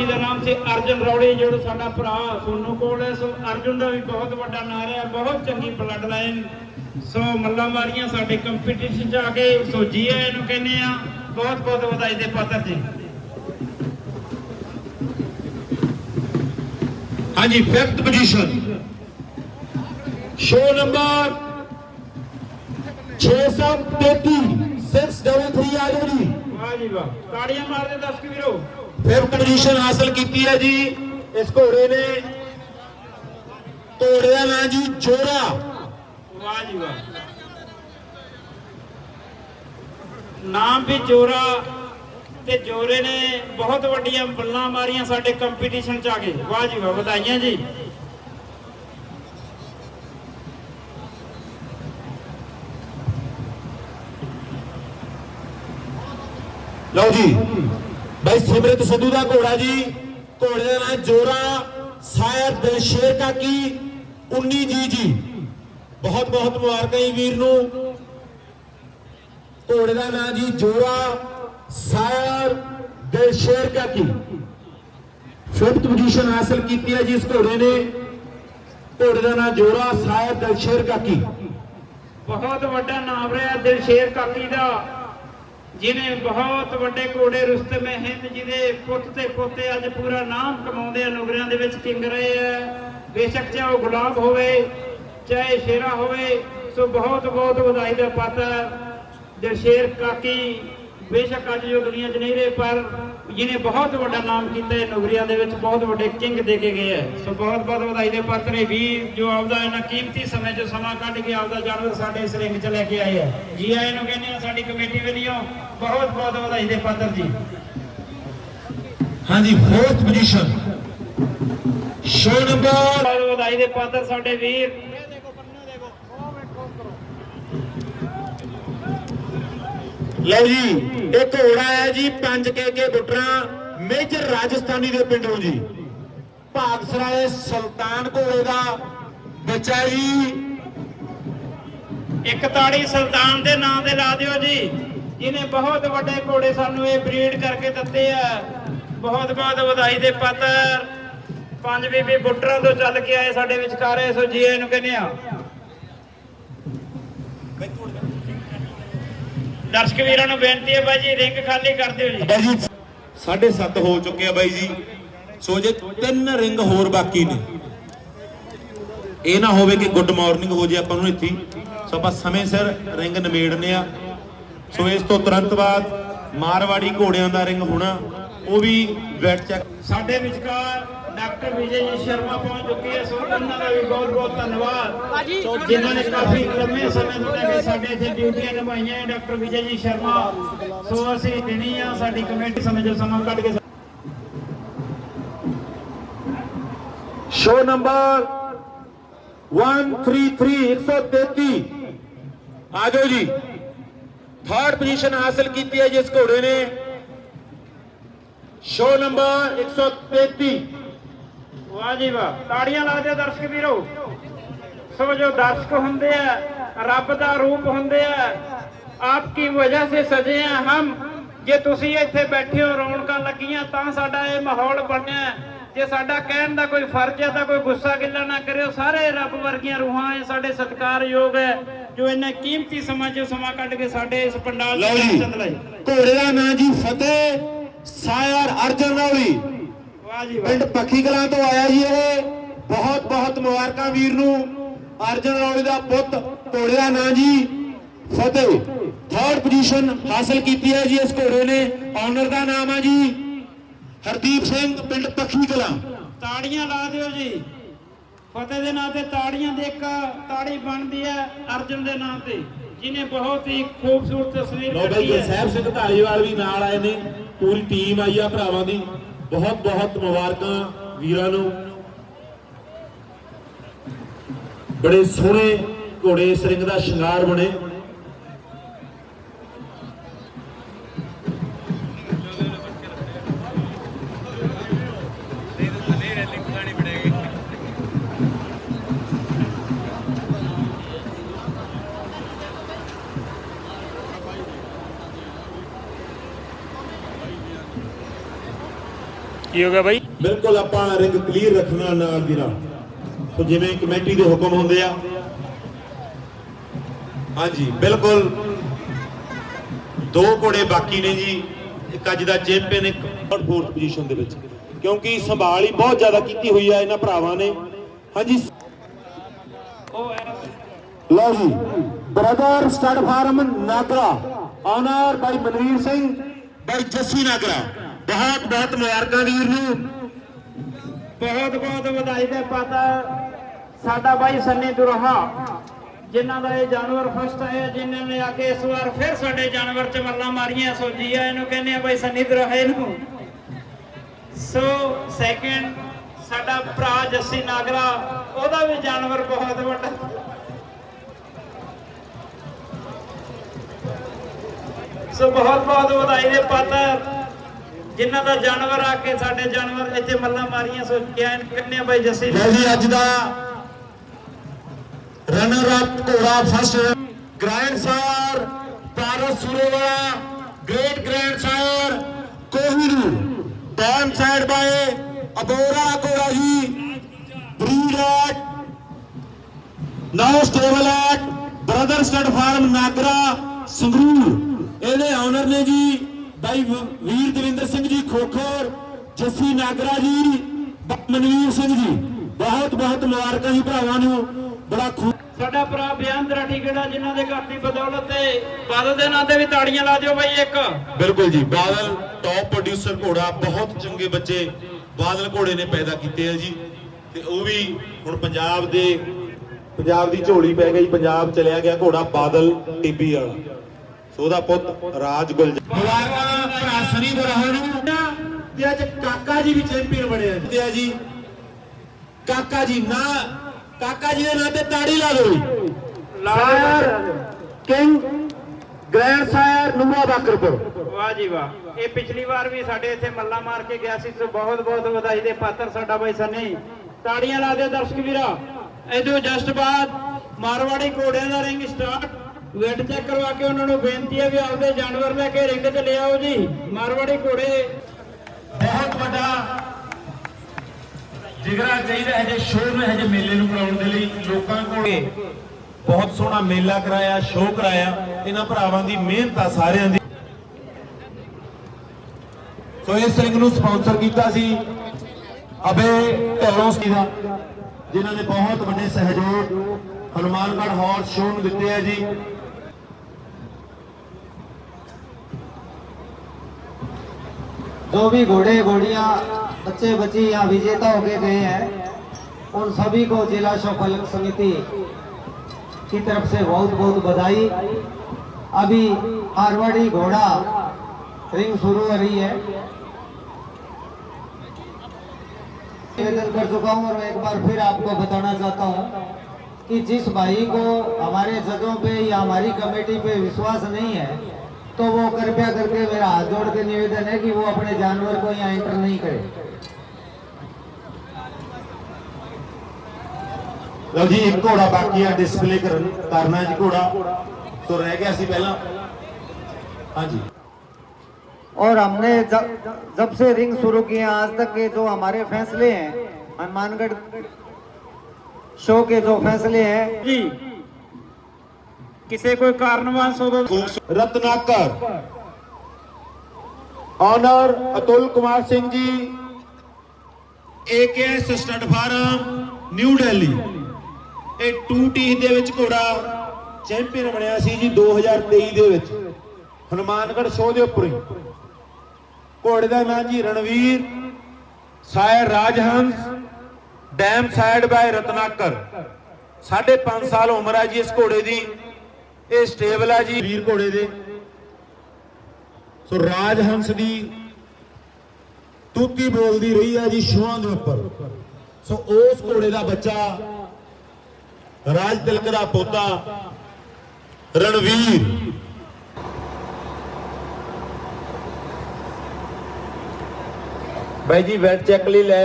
ਜੀ ਦਾ ਨਾਮ ਸੀ ਅਰਜਨ ਰੌੜੀ ਜਿਹੜਾ ਸਾਡਾ ਭਰਾ ਸੋਨੂ ਕੋਲ ਹੈ। ਸੋ ਅਰਜਨ ਦਾ ਵੀ ਬਹੁਤ ਵੱਡਾ ਨਾਂ ਰਿਹਾ ਬਹੁਤ ਚੰਗੀ ਬਲੱਡ ਲਾਈਨ ਸੋ ਮੱਲਾ ਮਾਰੀਆਂ ਸਾਡੇ ਕੰਪੀਟੀਸ਼ਨ ਚ ਆ ਕੇ ਸੋ ਜੀ ਆਇਆਂ ਨੂੰ ਕਹਿੰਦੇ ਆ ਬਹੁਤ ਬਹੁਤ ਵਧਾਈ ਦੇ ਪਾਤਰ ਜੀ। ਹਾਂਜੀ ਫਿਫਥ ਪੋਜੀਸ਼ਨ ਸ਼ੋ ਨੰਬਰ 633 633 ਆ ਜੀ। ਵਾਹ ਜੀ ਵਾਹ ਤਾੜੀਆਂ ਮਾਰਦੇ ਦਰਸ਼ਕ ਵੀਰੋ। ਫਿਫਥ ਪੋਜੀਸ਼ਨ ਹਾਸਲ ਕੀਤੀ ਹੈ ਜੀ। ਇਸ ਘੋੜੇ ਨੇ ਘੋੜੇ ਦਾ ਨਾਂ ਜੀ ਜੋਰਾ ਵਾਹ ਜੀ ਵਾਹ। ਨਾਮ ਵੀ ਜੋਰਾ ਤੇ ਜੋਰੇ ਨੇ ਬਹੁਤ ਵੱਡੀਆਂ ਬੱਲਾਂ ਮਾਰੀਆਂ ਸਾਡੇ ਕੰਪੀਟੀਸ਼ਨ ਚ ਆ ਕੇ। ਵਾਹ ਜੀ ਵਾਹ ਵਧਾਈਆਂ ਜੀ। ਲਓ ਜੀ। ਬਾਈ ਸਿਮਰਤ ਸਿੱਧੂ ਦਾ ਘੋੜਾ ਜੀ। ਘੋੜੇ ਦਾ ਨਾਂ ਜੋਰਾ ਸਾਇਰ ਦਿਲਸ਼ੇਰ ਕਾਕੀ 19 ਜੀ ਜੀ। ਬਹੁਤ ਬਹੁਤ ਮੁਬਾਰਕਾਂ ਜੀ ਵੀਰ ਨੂੰ। ਘੋੜੇ ਦਾ ਨਾਂ ਜੀ ਜੋਰਾ ਸਾਇਰ ਦਿਲਸ਼ੇਰ ਕਾਕੀ। ਫਿਫਥ ਪੋਜੀਸ਼ਨ ਹਾਸਲ ਕੀਤੀ ਹੈ ਜੀ ਇਸ ਘੋੜੇ ਨੇ। ਘੋੜੇ ਦਾ ਨਾਂ ਜੋਰਾ ਸਾਇਰ ਦਿਲਸ਼ੇਰ ਕਾਕੀ। ਬਹੁਤ ਵੱਡਾ ਨਾਮ ਰਿਹਾ ਦਿਲਸ਼ੇਰ ਕਾਕੀ ਦਾ। ਜਿਨੇ ਬਹੁਤ ਵੱਡੇ ਘੋੜੇ ਰੁਸਤਮ ਹਿੰਦ ਜਿਹਦੇ ਪੁੱਤ ਤੇ ਪੋਤੇ ਅੱਜ ਪੂਰਾ ਨਾਮ ਕਮਾਉਂਦੇ ਆ ਨੁਗਰਿਆਂ ਦੇ ਵਿੱਚ ਕਿੰਗ ਰਹੇ ਆ। ਬੇਸ਼ੱਕ ਚਾਹੇ ਉਹ ਗੁਲਾਬ ਹੋਵੇ, ਚਾਹੇ ਸ਼ੇਰਾ ਹੋਵੇ, ਸੋ ਬਹੁਤ ਬਹੁਤ ਵਧਾਈ ਦਾ ਪਾਤਰ। ਸ਼ੇਰ ਕਾਕੀ, ਬੇਸ਼ੱਕ ਅੱਜ ਜੋ ਦੁਨੀਆ 'ਚ ਨਹੀਂ ਰਹੇ, ਪਰ ਜਿਹਨੇ ਬਹੁਤ ਵੱਡਾ ਨਾਮ ਕੀਤਾ ਹੈ ਨੁਗਰੀਆਂ ਦੇ ਵਿੱਚ ਬਹੁਤ ਵੱਡੇ ਕਿੰਗ ਦੇ ਕੇ ਗਏ ਹੈ। ਸੋ ਬਹੁਤ ਬਹੁਤ ਵਧਾਈ ਦੇ ਪਾਤਰ ਇਹ ਵੀਰ ਜੋ ਆਪਦਾ ਇਹਨਾਂ ਕੀਮਤੀ ਸਮੇਂ 'ਚ ਸਮਾਂ ਕੱਢ ਕੇ ਆਪਦਾ ਜਾਨਵਰ ਸਾਡੇ ਇਸ ਰਿੰਗ 'ਚ ਲੈ ਕੇ ਆਏ ਹੈ। ਜੀ ਆਇਆਂ ਨੂੰ ਕਹਿੰਦੇ ਆ ਸਾਡੀ ਕਮੇਟੀ ਵੱਲੋਂ ਬਹੁਤ ਬਹੁਤ ਵਧਾਈ ਦੇ ਪਾਤਰ ਜੀ। ਹਾਂਜੀ ਫੋਰਥ ਪੋਜੀਸ਼ਨ ਸ਼ੋ ਨੰਬਰ ਵਧਾਈ ਦੇ ਪਾਤਰ ਸਾਡੇ ਵੀਰ। ਲਓ ਜੀ ਇਹ ਘੋੜਾ ਹੈ ਜੀ 5 ਕੇ ਬੁੱਟਰਾ, ਮੇਜਰ ਰਾਜਸਥਾਨੀ ਦੇ ਪਿੰਡੋਂ ਜੀ। ਭਾਗਸਰਾਏ ਸੁਲਤਾਨ ਘੋੜੇ ਦਾ ਬੱਚਾ ਜੀ। ਇੱਕ ਤਾੜੀ ਸੁਲਤਾਨ ਦੇ ਨਾਂ ਤੇ ਲਾ ਦਿਓ ਜੀ। ਇਹਨੇ ਬਹੁਤ ਵੱਡੇ ਘੋੜੇ ਸਾਨੂੰ ਇਹ ਬਰੀਡ ਕਰਕੇ ਦਿੱਤੇ ਆ। ਬਹੁਤ ਬਹੁਤ ਵਧਾਈ ਦੇ ਪਾਤਰ। ਪੰਜ ਬੀਬੀ ਬੁੱਟਰਾਂ ਤੋਂ ਚੱਲ ਕੇ ਆਏ ਸਾਡੇ ਵਿਚਕਾਰ, ਸੋ ਜੀ ਇਹਨੂੰ ਕਹਿੰਦੇ ਆ ਦਰਸ਼ਕ ਵੀਰਾਂ ਨੂੰ ਬੇਨਤੀ ਹੈ ਬਾਈ ਜੀ ਰਿੰਗ ਖਾਲੀ ਕਰ ਦਿਓ ਜੀ। ਬਾਈ ਜੀ 7.5 ਹੋ ਚੁੱਕੇ ਆ ਬਾਈ ਜੀ। ਸੋ ਜੇ ਤਿੰਨ ਰਿੰਗ ਹੋਰ ਬਾਕੀ ਨੇ ਇਹ ਨਾ ਹੋਵੇ ਕਿ ਗੁੱਡ ਮਾਰਨਿੰਗ ਹੋ ਜੇ ਆਪਾਂ ਨੂੰ ਇੱਥੇ। ਸੋ ਆਪਾਂ ਸਮੇਂ ਸਿਰ ਰਿੰਗ ਨਿਮੇੜਨੇ ਆ। ਸੋ ਇਸ ਤੋਂ ਤੁਰੰਤ ਬਾਅਦ ਮਾਰਵਾੜੀ ਘੋੜਿਆਂ ਦਾ ਰਿੰਗ ਹੋਣਾ ਉਹ ਵੀ ਵੈਟ ਚੈੱਕ। ਸਾਡੇ ਵਿਚਕਾਰ ਡਾਕਟਰ ਵਿਜੇ ਜੀ ਸ਼ਰਮਾ ਪਹੁੰਚ ਚੁੱਕੇ ਹੈ ਸੋ ਉਹਨਾਂ ਦਾ ਵੀ ਬਹੁਤ ਬਹੁਤ ਧੰਨਵਾਦ ਸੋ ਜਿਨ੍ਹਾਂ ਨੇ ਕਾਫੀ ਲੰਮੇ ਸਮੇਂ ਤੋਂ ਲੈ ਕੇ ਸਾਡੇ ਇੱਥੇ ਡਿਊਟੀਆਂ ਨਿਭਾਈਆਂ ਹੈ ਡਾਕਟਰ ਵਿਜੇ ਜੀ ਸ਼ਰਮਾ ਸੋ ਅਸੀਂ ਦਿਨੀ ਆ ਸਾਡੀ ਕਮੇਟੀ ਸਮੇਂ ਜੋ ਸਮਾਂ ਕੱਢ ਕੇ ਸ਼ੋ ਨੰਬਰ 133 133 ਆ ਜਾਓ ਜੀ ਥਰਡ ਪੋਜੀਸ਼ਨ ਹਾਸਲ ਕੀਤੀ ਹੈ ਜਿਸ ਘੋੜੇ ਨੇ ਸ਼ੋ ਨੰਬਰ 133 ਵਾਹ ਜੀ ਵਾਹ। ਤਾੜੀਆਂ ਲਾ ਦਿਓ ਦਰਸ਼ਕ ਵੀਰੋ। ਸੋ ਜੋ ਦਰਸ਼ਕ ਹੁੰਦੇ ਆ ਰੱਬ ਦਾ ਰੂਪ ਹੁੰਦੇ ਆ। ਆਪਕੀ ਵਜ੍ਹਾ ਸੇ ਸਜੇ ਆ ਹਮ? ਜੇ ਤੁਸੀਂ ਇੱਥੇ ਬੈਠੇ ਹੋ ਰੌਣਕਾਂ ਲੱਗੀਆਂ ਤਾਂ ਸਾਡਾ ਇਹ ਮਾਹੌਲ ਬਣਿਆ। ਜੇ ਸਾਡਾ ਕਹਿਣ ਦਾ ਕੋਈ ਫਰਜ਼ ਹੈ ਤਾਂ ਕੋਈ ਗੁੱਸਾ ਗਿੱਲਾ ਨਾ ਕਰਿਓ। ਸਾਰੇ ਰੱਬ ਵਰਗੀਆਂ ਰੂਹਾਂ ਹੈ ਸਾਡੇ ਸਤਿਕਾਰਯੋਗ ਹੈ ਜੋ ਇੰਨੇ ਕੀਮਤੀ ਸਮਾਂ ਚੋਂ ਸਮਾਂ ਕੱਢ ਕੇ ਸਾਡੇ ਇਸ ਪੰਡਾਲ ਦੇ ਚੰਦ ਲਈ ਘੋੜੇ ਦਾ ਨਾਂ ਜੀ ਫਤਿਹ ਸਾਇਰ ਅਰਜਨ ਰੌਲੀ ਪਿੰਡ ਪੱਖੀ ਕਲਾਂ ਤੋਂ ਆਇਆ ਜੀ ਇਹ। ਬਹੁਤ ਬਹੁਤ ਮੁਬਾਰਕਾਂ ਵੀਰ ਨੂੰ। ਅਰਜਨ ਰੌਲੀ ਦਾ ਪੁੱਤ ਘੋੜੇ ਦਾ ਨਾਂ ਜੀ। ਫਤਿਹ। ਥਰਡ ਪੋਜੀਸ਼ਨ ਹਾਸਲ ਕੀਤੀ ਹੈ ਜੀ ਇਸ ਘੋੜੇ ਨੇ। ਓਨਰ ਦਾ ਨਾਮ ਹੈ ਜੀ ਹਰਦੀਪ ਸਿੰਘ ਪਿੰਡ ਪੱਖੀ ਕਲਾਂ ਤਾੜੀਆਂ ਲਾ ਦਿਓ ਜੀ। ਫਤਿਹ ਦੇ ਨਾਂ ਤੇ ਤਾੜੀਆਂ ਦੇ ਇੱਕ ਤਾੜੀ ਬਣਦੀ ਹੈ ਅਰਜਨ ਦੇ ਨਾਂ ਤੇ ਜਿਨੇ ਬਹੁਤ ਹੀ ਖੂਬਸੂਰਤ ਤਸਵੀਰ ਲੋ ਬਈ ਕੱਢੀ ਹੈ। ਗੁਰਸਹਿਬ ਸਿੰਘ ਢਾਲੀਵਾਲ ਵੀ ਨਾਲ ਆਏ ਨੇ। ਪੂਰੀ ਟੀਮ ਆਈ ਆ ਭਰਾਵਾਂ ਦੀ। ਬਹੁਤ ਬਹੁਤ ਮੁਬਾਰਕਾਂ ਵੀਰਾਂ ਨੂੰ। ਬੜੇ ਸੋਹਣੇ ਘੋੜੇ ਇਸ ਦਾ ਸ਼ਿੰਗਾਰ ਬਣੇ। ਕੀ ਹੋ ਗਿਆ ਬਾਈ? ਬਿਲਕੁਲ ਆਪਾਂ ਰਿੰਗ ਕਲੀਅਰ ਰੱਖਣਾ ਨਾਲ ਦੀ ਨਾਲ ਸੋ ਜਿਵੇਂ ਕਮੇਟੀ ਦੇ ਹੁਕਮ ਹੁੰਦੇ ਆ। ਹਾਂਜੀ, ਬਿਲਕੁਲ। ਦੋ ਘੋੜੇ ਬਾਕੀ ਨੇ ਜੀ। ਇੱਕ ਅੱਜ ਦਾ ਚੈਂਪੀਅਨ ਇੱਕ ਥਰਡ ਫੋਰਥ ਪੋਜੀਸ਼ਨ ਦੇ ਵਿੱਚ। ਕਿਉਂਕਿ ਸੰਭਾਲ ਹੀ ਬਹੁਤ ਜ਼ਿਆਦਾ ਕੀਤੀ ਹੋਈ ਆ ਇਹਨਾਂ ਭਰਾਵਾਂ ਨੇ। ਹਾਂਜੀ। ਉਹ ਲਓ ਜੀ brother stud farm Nagra. Owner ਬਾਈ ਮਨਵੀਰ ਸਿੰਘ, ਬਾਈ ਜੱਸੀ ਨਾਗਰਾ। ਬਹੁਤ ਬਹੁਤ ਮੁਬਾਰਕਾਂ ਵੀਰ ਨੂੰ। ਬਹੁਤ ਬਹੁਤ ਵਧਾਈ ਦੇ ਪਾਤਰ। ਸਾਡਾ ਬਾਈ ਸੰਨੀ ਦੁਰਹਾ, ਜਿਨ੍ਹਾਂ ਦਾ ਇਹ ਜਾਨਵਰ ਫਸਟ ਹੈ ਜਿਨ੍ਹਾਂ ਨੇ ਆ ਕੇ ਇਸ ਵਾਰ ਫਿਰ ਸਾਡੇ ਜਾਨਵਰ ਚ ਮੱਲਾਂ ਮਾਰੀਆਂ। ਸੋਜੀ ਆ, ਇਹਨੂੰ ਕਹਿੰਦੇ ਆ ਬਾਈ ਸੰਨੀ ਦੁਰਹਾ ਇਹਨੂੰ। ਸੋ ਸੈਕਿੰਡ ਸਾਡਾ ਭਰਾ ਜੱਸੀ ਨਾਗਰਾ, ਉਹਦਾ ਵੀ ਜਾਨਵਰ ਬਹੁਤ ਵੱਡਾ। ਸੋ ਬਹੁਤ ਬਹੁਤ ਵਧਾਈ ਦੇ ਪਾਤਰ। ਜਿਨ੍ਹਾਂ ਦਾ ਜਾਨਵਰ ਆ ਕੇ ਸਾਡੇ ਜਾਨਵਰ ਇੱਥੇ ਮੱਲਾਂ ਮਾਰੀਆਂ, ਸੋ ਕਿਹਾ ਕਿੰਨੇ ਬਾਈ ਜੱਸੀ? ਲਓ ਜੀ ਅੱਜ ਦਾ ਰਨਰ ਅਪ ਘੋੜਾ first grand sire Paras Surewala great grand sire ਕੋਹਿਰੂ dam side by ਅਬੋਰਾ ਘੋੜਾ ਜੀ bred at now stable at brother stud farm Nagra Sangrur. ਇਹਦੇ ਓਨਰ ਨੇ ਜੀ ਬਾਈ ਵੀਰ ਦਵਿੰਦਰ ਸਿੰਘ ਜੀ ਖੋਖਰ ਜੱਸੀ ਨਾਗਰਾ ਜੀ ਮਨਵੀਰ ਸਿੰਘ ਜੀ। ਬਹੁਤ ਬਹੁਤ ਮੁਬਾਰਕਾਂ ਜੀ ਭਰਾਵਾਂ ਨੂੰ। ਬੜਾ ਸਾਡਾ ਭਰਾ ਬਿਆਨ ਕਿਹੜਾ ਜਿਨ੍ਹਾਂ ਦੇ ਘਰ ਦੀ ਬਦੌਲਤ ਤੇ ਬਾਦਲ ਦੇ ਨਾਂ ਤੇ ਵੀ ਤਾੜੀਆਂ ਲਾ ਦਿਓ ਬਾਈ ਇੱਕ। ਬਿਲਕੁਲ ਜੀ ਬਾਦਲ ਟੌਪ ਪ੍ਰੋਡਿਊਸਰ ਘੋੜਾ ਬਹੁਤ ਚੰਗੇ ਬੱਚੇ ਬਾਦਲ ਘੋੜੇ ਨੇ ਪੈਦਾ ਕੀਤੇ ਆ ਜੀ। ਤੇ ਉਹ ਵੀ ਹੁਣ ਪੰਜਾਬ ਦੇ ਪੰਜਾਬ ਦੀ ਝੋਲੀ ਪੈ ਗਈ ਪੰਜਾਬ ਚਲਿਆ ਗਿਆ ਘੋੜਾ ਬਾਦਲ ਟਿੱਬੀ ਵਾਲਾ। ਉਹਦਾ ਪੁੱਤ ਰਾਜ ਗੁਲ ਮੁਬਾਰਕਾਂ ਭਰਾ ਸਨੀ ਦਰਹਾਂ ਨੂੰ। ਤੇ ਅੱਜ ਕਾਕਾ ਜੀ ਵੀ ਚੈਂਪੀਅਨ ਬਣਿਆ ਜੀ। ਤੇ ਆ ਜੀ ਕਾਕਾ ਜੀ ਨਾ ਕਾਕਾ ਜੀ ਦੇ ਨਾਂ ਤੇ ਤਾੜੀ ਲਾ ਦਿਓ ਜੀ। Lal king grand sire Noora Bakarpur. ਵਾਹ ਜੀ ਵਾਹ। ਇਹ ਪਿਛਲੀ ਵਾਰ ਵੀ ਸਾਡੇ ਇੱਥੇ ਮੱਲਾ ਮਾਰ ਕੇ ਗਿਆ ਸੀ ਸੋ ਬਹੁਤ ਬਹੁਤ ਵਧਾਈ ਦੇ ਪਾਤਰ ਸਾਡਾ ਬਾਈ ਸੰਨੀ। ਤਾੜੀਆਂ ਲਾ ਦਿਓ ਦਰਸ਼ਕ ਵੀਰਾ। ਇਹਦੇ ਜਸਟ ਬਾਅਦ ਮਾਰਵਾੜੀ ਘੋੜਿਆਂ ਦਾ ਰਿੰਗ ਸਟਾਰਟ ਵੇਟ ਚੈੱਕ ਕਰਵਾ ਕੇ ਉਹਨਾਂ ਨੂੰ ਬੇਨਤੀ ਹੈ ਵੀ ਆਪਦੇ ਜਾਨਵਰ ਲੈ ਕੇ ਰਿੰਗ 'ਚ ਲੈ ਜੀ, ਮਾਰਵਾੜੀ ਘੋੜੇ। ਬਹੁਤ ਵੱਡਾ ਜਿਗਰਾ ਚਾਹੀਦਾ ਹੈ ਜੇ ਸ਼ੋਅ ਨੂੰ ਹੈ ਜੇ ਮੇਲੇ ਨੂੰ ਕਰਾਉਣ ਦੇ ਲਈ ਲੋਕਾਂ ਕੋਲ। ਬਹੁਤ ਸੋਹਣਾ ਮੇਲਾ ਕਰਾਇਆ, ਸ਼ੋਅ ਕਰਾਇਆ, ਇਹਨਾਂ ਭਰਾਵਾਂ ਦੀ ਮਿਹਨਤ ਆ ਸਾਰਿਆਂ ਦੀ। ਸੋ ਇਸ ਰਿੰਗ ਨੂੰ ਸਪਾਂਸਰ ਕੀਤਾ ਸੀ ਅਬੇ ਢਿੱਲੋਂ ਸੀ ਦਾ, ਜਿਨ੍ਹਾਂ ਨੇ ਬਹੁਤ ਵੱਡੇ ਸਹਿਯੋਗ ਹਨੂਮਾਨਗੜ੍ਹ ਹਾਲ ਸ਼ੋਅ ਨੂੰ ਦਿੱਤੇ ਆ ਜੀ। जो भी घोड़े, घोड़ियाँ, बच्चे, बच्ची यहाँ विजेता होके गए हैं, उन सभी को जिला शोफलक समिति की तरफ़ से बहुत बहुत बधाई। अभी मारवाड़ी घोड़ा रिंग शुरू हो रही है। निवेदन कर चुका हूँ और एक बार फिर आपको बताना चाहता हूँ कि जिस भाई को हमारे जजों पे या हमारी कमेटी पे विश्वास नहीं है तो वो कृपया करके मेरा हाथ जोड़ के निवेदन है कि वो अपने जानवर को यहाँ एंटर नहीं करे ਲਓ ਜੀ ਇੱਕ ਘੋੜਾ ਬਾਕੀ ਆ ਡਿਸਪਲੇ ਕਰਨ ਕਰਨਾ ਜੀ ਘੋੜਾ ਸੋ ਰਹਿ ਗਿਆ ਸੀ ਪਹਿਲਾਂ ਹਾਂਜੀ और हमने जब, जब से रिंग शुरू किए हैं, आज तक के जो हमारे फैसले हैं हनुमानगढ़ शो के जो फैसले हैं ਜੀ ਕਿਸੇ ਕੋਈ ਕਾਰਨਵਾਸ ਹੋਵੇ Ratnakar. Owner Atul Kumar Singh ji. A K S stud farm New Delhi ਇਹ 2T ਦੇ ਵਿੱਚ ਘੋੜਾ ਚੈਂਪੀਅਨ ਬਣਿਆ ਸੀ ਜੀ 2023 ਦੇ ਵਿੱਚ। ਹਨੂਮਾਨਗੜ੍ਹ ਸ਼ੋਅ ਦੇ ਉੱਪਰ ਹੀ। ਘੋੜੇ ਦਾ ਨਾਮ ਜੀ Ranveer sire Rajhans dam side by Ratnakar. 5.5 ਸਾਲ ਉਮਰ ਹੈ ਜੀ ਇਸ ਘੋੜੇ ਦੀ। ਇਹ ਸਟੇਬਲ ਹੈ ਜੀ। ਵੀਰ ਘੋੜੇ ਦੇ। ਸੋ ਰਾਜਹੰਸ ਦੀ ਤੂਤੀ ਬੋਲਦੀ ਰਹੀ ਹੈ ਜੀ ਸ਼ੋਆਂ ਦੇ ਉੱਪਰ। ਸੋ ਉਸ ਘੋੜੇ ਦਾ ਬੱਚਾ ਰਾਜ ਤਿਲਕ ਦਾ ਪੋਤਾ ਰਣਵੀਰ। ਬਾਈ ਜੀ ਵੈਟ ਚੈੱਕ ਲਈ ਲੈ